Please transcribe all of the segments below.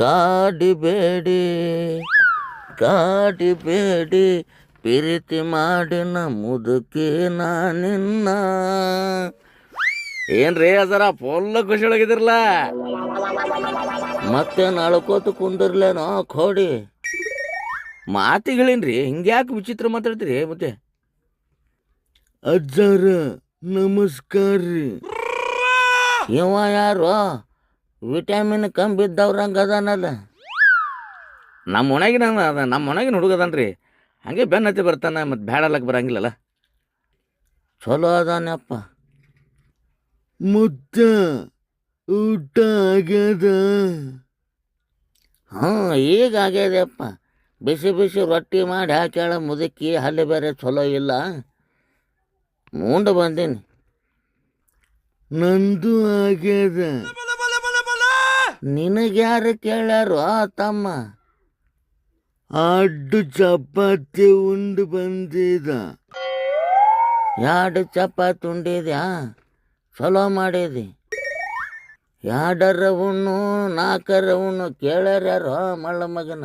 ಕಾಡಿಬೇಡಿ ಕಾಡಿಬೇಡಿ ಪ್ರೀತಿ ಮಾಡಿನ ಮುದುಕಿ ನಿನ್ನ. ಏನ್ರಿ ಅದರ ಫುಲ್ ಖುಷಿ ಒಳಗಿದಿರಲ್ಲ ಮತ್ತೆ ನಳ್ಕೋತ ಕುಂದಿರ್ಲೇನೋ ಕೋಡಿ? ಮಾತಿಗಳೇನ್ರಿ, ಹಿಂಗ್ಯಾಕೆ ವಿಚಿತ್ರ ಮಾತಾಡ್ತೀರಿ, ಮತ್ತೆ? ಅಜ್ಜಾರ ನಮಸ್ಕಾರ ರೀ ಇವ ಯಾರು ವಿಟಮಿನ್ ಕಮ್ಮಿ ಬಿದ್ದವ್ರಂಗ ಅದಾನಲ್ಲ. ನಮ್ಮ ಒಣಗಿನ ಅದ ನಮ್ಮ ಒಣಗಿನ ಹುಡುಗದನ್ರಿ ಹಂಗೆ ಬೆನ್ನತ್ತಿ ಬರ್ತಾನೆ ಬರ್ತಾನ ಮತ್ತು ಬ್ಯಾಡಲಕ್ಕೆ ಬರಂಗಿಲ್ಲಲ್ಲ. ಚಲೋ ಅದಾನಪ್ಪ. ಮುದ್ದ ಊಟ ಆಗ್ಯದ? ಹಾಂ ಈಗ ಆಗ್ಯದಪ್ಪ. ಬಿಸಿ ಬಿಸಿ ರೊಟ್ಟಿ ಮಾಡಿ ಹಾಕ್ಯಾಳ ಮುದುಕಿ ಹಲ್ಲೆ ಬೇರೆ ಚಲೋ ಇಲ್ಲ. ಮುಂದೆ ಬಂದೀನಿ. ನಂದು ಆಗ್ಯದ. ನಿನಗ್ಯಾರು ಕೇಳ್ಯಾರು? ತಮ್ಮ. ಅಡ್ಡು ಚಪಾತಿ ಉಂಡು ಬಂದಿದ. ಎರಡು ಚಪಾತಿ ಉಂಡಿದ್ಯಾ? ಚಲೋ ಮಾಡಿದಿ. ಎರಡರ ಉಣ್ಣು ನಾಲ್ಕರ ಉಣ್ಣು ಕೇಳ್ಯಾರ್ಯಾರೋ ಮಳ್ಳ ಮಗನ.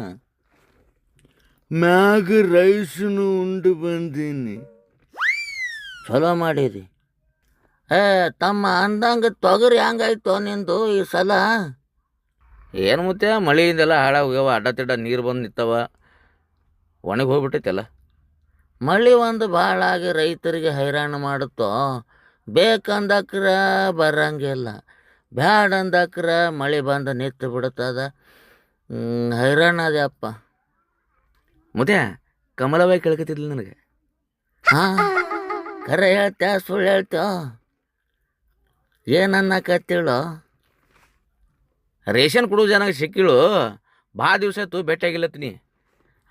ಮ್ಯಾಗ ರೈಸ್ನು ಉಂಡು ಬಂದೀನಿ. ಚಲೋ ಮಾಡಿದಿ. ಏ ತಮ್ಮ ಅಂದಂಗೆ ತೊಗರಿ ಹೆಂಗಾಯ್ತು ನಿಂದು ಈ ಸಲ? ಏನು ಮತ್ತೆ ಮಳೆಯಿಂದೆಲ್ಲ ಹಾಳಾಗ್ಯಾವ, ಅಡ್ಡ ತಿಡ್ಡ ನೀರು ಬಂದು ನಿಂತವ. ಒಣಗಿ ಹೋಗ್ಬಿಟ್ಟೈತಲ್ಲ. ಮಳೆ ಒಂದು ಭಾಳ ಆಗಿ ರೈತರಿಗೆ ಹೈರಾಣ ಮಾಡುತ್ತೋ? ಬೇಕಂದಕ್ರ ಬರಂಗಿಲ್ಲ. ಬ್ಯಾಡ ಅಂದಕ್ರ ಮಳೆ ಬಂದು ನಿಂತು ಬಿಡುತ್ತದ. ಹೈರಾಣ ಅಪ್ಪ ಮುದೇ ಕಮಲವಾಗಿ ಕೇಳ್ಕತ್ತಿದ್ಲು ನನಗೆ? ಹಾಂ, ಕರೆ ಹೇಳ್ತ್ಯಾ, ಸುಳ್ಳು ಏನನ್ನ ಏನನ್ನಕತ್ತೇಳು ರೇಷನ್ ಕೊಡೋ ಜನ ಸಿಕ್ಕಿಳು ಭಾಳ ದಿವಸ ಆಯ್ತು ಭೇಟಿಯಾಗಿಲ್ಲತ್ತೀನಿ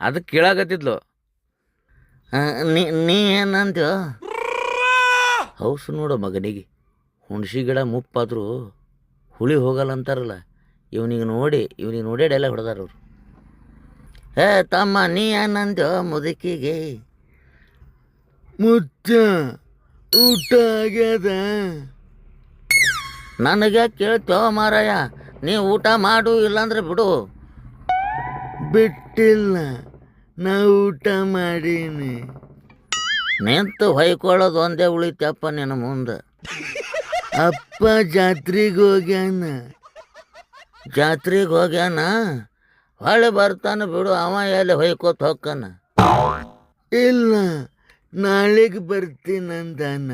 ಅದಕ್ಕೆ ಕೇಳಾಕತ್ತಿದ್ಲು. ನೀ ನೀ ಏನಂದ್ಯೋ ಹೌಸು ನೋಡು ಮಗನಿಗೆ. ಹುಣಸಿ ಗಿಡ ಮುಪ್ಪಾದರೂ ಹುಳಿ ಹೋಗಲ್ಲ ಅಂತಾರಲ್ಲ. ಇವನಿಗೆ ನೋಡಿ ಇವನಿಗೆ ನೋಡೇ ಡೈಲಾಗ್ ಹೊಡೆದಾರ ಅವರು. ಏ ತಮ್ಮ ನೀ ಏನಂತ ಮುದುಕಿಗೆ? ಮುಚ್ಚ ಊಟ ಆಗ್ಯದ? ನನಗೆ ಕೇಳ್ತೋ ಮಾರಾಯ? ನೀ ಊಟ ಮಾಡು ಇಲ್ಲಾಂದ್ರೆ ಬಿಡು. ಬಿಟ್ಟಿಲ್ಲ ನಾ ಊಟ ಮಾಡೀನಿ. ನಿಂತು ಹೊಯ್ಕೊಳ್ಳೋದು ಒಂದೇ ಉಳಿತಪ್ಪ ನಿನ್ನ ಮುಂದೆ. ಅಪ್ಪ ಜಾತ್ರೆಗೆ ಹೋಗ್ಯಾನ. ಜಾತ್ರೆಗೆ ಹೋಗ್ಯಾನ? ಹೊಳೆ ಬರ್ತಾನ ಬಿಡು ಅವ ಎಲ್ಲಿ ಹೊಯ್ಕೋತ ಹೊಕ್ಕನ? ಇಲ್ಲ ನಾಳೆಗೆ ಬರ್ತೀನಂದಾನ.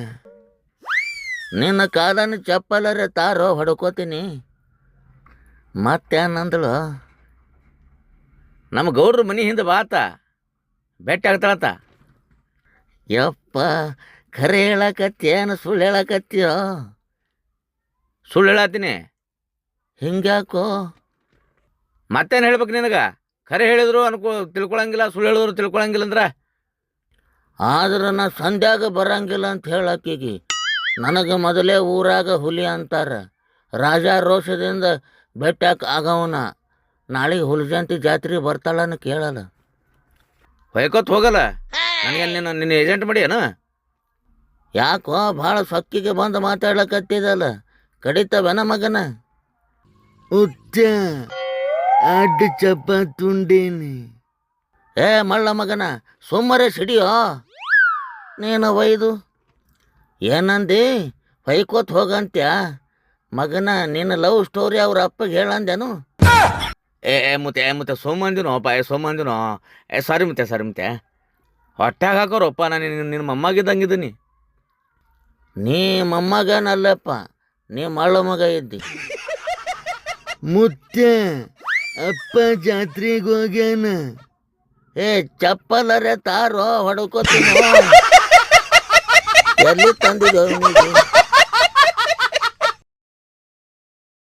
ನಿನ್ನ ಕಾಲನ ಚಪ್ಪಲರೆ ತಾರೋ ಹೊಡ್ಕೋತೀನಿ. ಮತ್ತೇನಂದಳು ನಮ್ಮ ಗೌಡ್ರ ಮನೆ ಹಿಂದೆ ಬಾತ ಭೇಟಿ ಆಗ್ತಾಳತ್ತ ಯಪ್ಪ ಖರೆ ಹೇಳಕತ್ತೇನು ಸುಳ್ಳು ಹೇಳಕತ್ತೀಯೋ? ಸುಳ್ಳು ಹೇಳತ್ತೀನಿ. ಹಿಂಗ್ಯಾಕೋ? ಮತ್ತೇನು ಹೇಳ್ಬೇಕು ನಿನಗೆ? ಖರೆ ಹೇಳಿದ್ರು ಅನ್ಕೋ, ತಿಳ್ಕೊಳಂಗಿಲ್ಲ, ಸುಳ್ಳು ಹೇಳಿದ್ರು ತಿಳ್ಕೊಳಂಗಿಲ್ಲ ಅಂದ್ರೆ? ಆದ್ರೆ ನಾ ಸಂಧ್ಯಾಗ ಬರಂಗಿಲ್ಲ ಅಂತ ಹೇಳಕ್ಕೀಗಿ. ನನಗೆ ಮೊದಲೇ ಊರಾಗ ಹುಲಿ ಅಂತಾರೆ. ರಾಜ ರೋಷದಿಂದ ಬೆಟ್ಟಕ್ಕೆ ಆಗವನ. ನಾಳೆಗೆ ಹುಲಜಂತಿ ಜಾತ್ರೆ ಬರ್ತಾಳನ್ನು ಕೇಳಲ್ಲ. ಹೊಯ್ಕೋತ್ ಹೋಗಲ್ಲ? ನನಗೆ ನಿನ್ನ ನಿನ್ನ ಏಜೆಂಟ್ ಮಾಡಿ ಏನು ಯಾಕೋ ಭಾಳ ಸೊಕ್ಕಿಗೆ ಬಂದು ಮಾತಾಡ್ಲಕತ್ತಿದಲ್ಲ. ಕಡಿತವೇನ ಮಗನ. ಉಚ್ಚ ಅಡ್ಡ ಚಪ್ಪ ತುಂಡೇನಿ. ಏ ಮಳ್ಳ ಮಗನ ಸುಮ್ಮರೆ ಸಿಡಿಯೋ? ನೀನು ಒಯ್ದು. ಏನಂದಿ? ಹೊಯ್ಕೋತ್ ಹೋಗಂತ್ಯ? ಮಗನ ನಿನ್ನ ಲವ್ ಸ್ಟೋರಿ ಅವ್ರ ಅಪ್ಪಗೆ ಹೇಳಂದೇನು ಏ ಏ ಮುತ್ತೆ ಏ ಮುತ್ತೆ ಸೋಮಂದಿನೋ ಅಪ್ಪ ಏ ಸೋಮಂದಿನೋ ಏ ಸಾರಿ ಮುತ್ತೆ ಸಾರಿ ಮುತ್ತೆ. ಹಾಕೋರಪ್ಪ ನಾನು ನಿನ್ನ ನಿನ್ನ ಮೊಮ್ಮಗಿದ್ದಂಗಿದ್ದೀನಿ ನೀ ಮೊಮ್ಮಗನಲ್ಲಪ್ಪ ನೀ ಮಳ್ಳ ಮಗ ಇದ್ದಿ. ಮುತ್ತೆ ಅಪ್ಪ ಜಾತ್ರೆಗೆ ಹೋಗ್ಯಾನ. ಏ ಚಪ್ಪಲರೆ ತಾರೋ ಹೊಡ್ಕೋತೀನಿ? ಎಲ್ಲಿ ತಂದಿದ್ದು